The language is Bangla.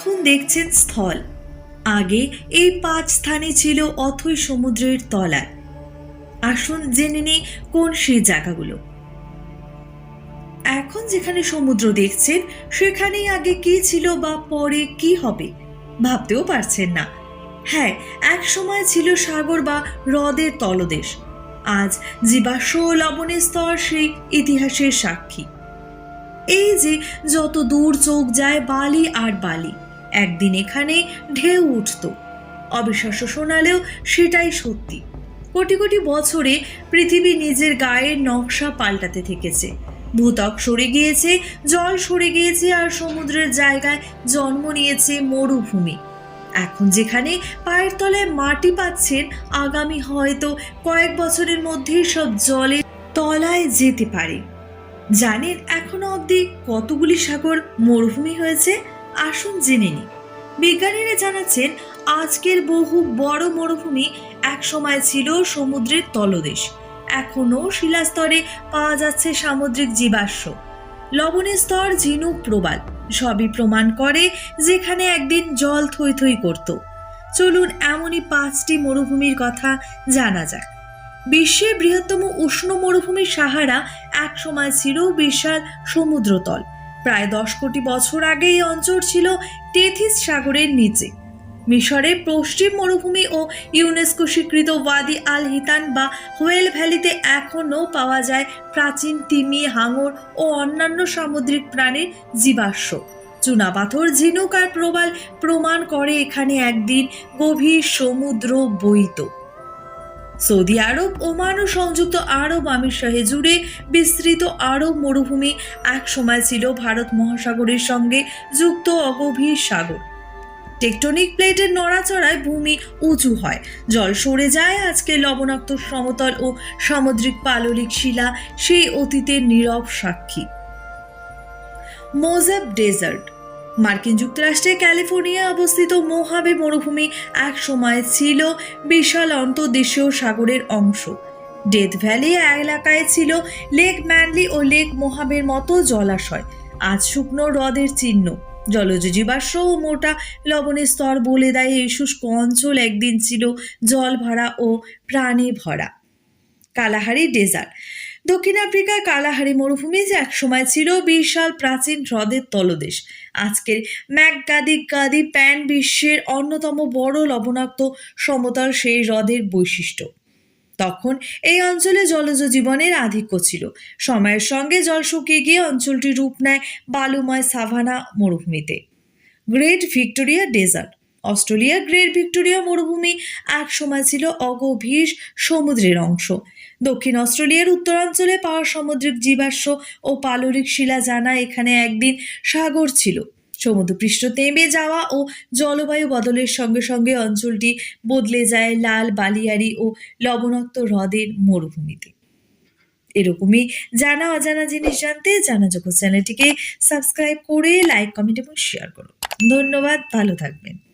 এখন দেখছেন স্থল। আগে এই পাঁচ স্থানে ছিল অথই সমুদ্রের তলায়। আসুন জেনে নিই কোন সেই জায়গাগুলো। এখন যেখানে সমুদ্র দেখছেন, সেখানেই আগে কি ছিল বা পরে কি হবে, ভাবতেও পারছেন না। হ্যাঁ এক সময় ছিল সাগর বা হ্রদের তলদেশ। আজ জীবাশ্ম লবণের স্তর সেই ইতিহাসের সাক্ষী। এই যে যত দূর চোখ যায় বালি আর বালি একদিন এখানে ঢেউ উঠত। অবিশ্বাস্য শোনালেও সেটাই সত্যি। কোটি কোটি বছরে পৃথিবী নিজের গায়ের নকশা পাল্টাতে থেকেছে। ভূতক সরে গিয়েছে, জল সরে গিয়েছে আর সমুদ্রের জায়গায় জন্ম নিয়েছে মরুভূমি। এখন যেখানে পায়ের তলায় মাটি পাচ্ছেন, আগামী হয়তো কয়েক বছরের মধ্যেই সব জলের তলায় যেতে পারে। জানেন এখনও অবধি কতগুলি সাগর মরুভূমি হয়েছে? আসুন জেনে নিই। বিজ্ঞানীরা জানাচ্ছেন, আজকের বহু বড় মরুভূমি এক সময় ছিল সমুদ্রের তলদেশ। এখনও শিলাস্তরে পাওয়া যাচ্ছে সামুদ্রিক জীবাশ্ম। লবণের স্তর ঝিনুক প্রবাল। সবই প্রমাণ করে যেখানে একদিন জল থই থই করত। চলুন এমনই পাঁচটি মরুভূমির কথা জানা যাক। বিশ্বের বৃহত্তম উষ্ণ মরুভূমি সাহারা এক সময় ছিল বিশাল সমুদ্রতল। প্রায় দশ কোটি বছর আগে এই অঞ্চল ছিল টেথিস সাগরের নিচে। মিশরের পশ্চিম মরুভূমি ও ইউনেস্কো স্বীকৃত ওয়াদি আল হিতান বা হোয়েল ভ্যালিতে এখনও পাওয়া যায় প্রাচীন তিমি, হাঙর ও অন্যান্য সামুদ্রিক প্রাণীর জীবাশ্ম। চুনাপাথর, ঝিনুক আর প্রবাল প্রমাণ করে এখানে একদিন গভীর সমুদ্র বইত। সৌদি আরব ওমান ও সংযুক্ত আরব আমিরশাহে জুড়ে বিস্তৃত আরব মরুভূমি এক সময় ছিল ভারত মহাসাগরের সঙ্গে যুক্ত অগভীর সাগর। টেকটনিক প্লেটের নড়াচড়ায় ভূমি উঁচু হয়। জল সরে যায় আজকে লবণাক্ত সমতল ও সামুদ্রিক পাললিক শিলা সেই অতীতের নীরব সাক্ষী। মোজাব ডেজার্ট মার্কিন যুক্তরাষ্ট্রের ক্যালিফোর্নিয়া অবস্থিত মোহাবে মরুভূমি এক সময় ছিল বিশাল অন্তর্দেশীয় সাগরের অংশ। ডেথ ভ্যালি এলাকায় ছিল লেক ম্যানলি ও লেক মোহাবের মতো জলাশয়। আজ শুকনো হ্রদের চিহ্ন। জলজ জীবাশ্ম ও মোটা লবণের স্তর বলে দেয় এই শুষ্ক অঞ্চল একদিন ছিল জল ভরা ও প্রাণে ভরা কালাহারি ডেজার্ট। দক্ষিণ আফ্রিকার কালাহারি মরুভূমি যে একসময় ছিল বিশাল প্রাচীন হ্রদের তলদেশ। আজকের ম্যাকগাদি গাদি প্যান বিশ্বের অন্যতম বড় লবণাক্ত সমতল সেই হ্রদের বৈশিষ্ট্য। তখন এই অঞ্চলে জলজ জীবনের আধিক্য ছিল। সময়ের সঙ্গে জল শুকিয়ে গিয়ে অঞ্চলটি রূপ নেয় বালুময় সাভানা মরুভূমিতে। Great Victoria Desert. অস্ট্রেলিয়ার গ্রেট ভিক্টোরিয়া মরুভূমি এক সময় ছিল অগভীর সমুদ্রের অংশ। দক্ষিণ অস্ট্রেলিয়ার উত্তরাঞ্চলে পাওয়া সামুদ্রিক জীবাশ্ম ও পালরিক শিলা জানা এখানে একদিন সাগর ছিল। সমুদ্রপৃষ্ঠ নেমে যাওয়া ও জলবায়ু বদলের সঙ্গে সঙ্গে অঞ্চলটি বদলে যায় লাল বালিয়ারি ও লবণাক্ত হ্রদের মরুভূমিতে। এরকমই জানা অজানা জিনিস জানতে জানা জগৎ চ্যানেলটিকে সাবস্ক্রাইব করে, লাইক, কমেন্ট এবং শেয়ার করুন ধন্যবাদ, ভালো থাকবেন।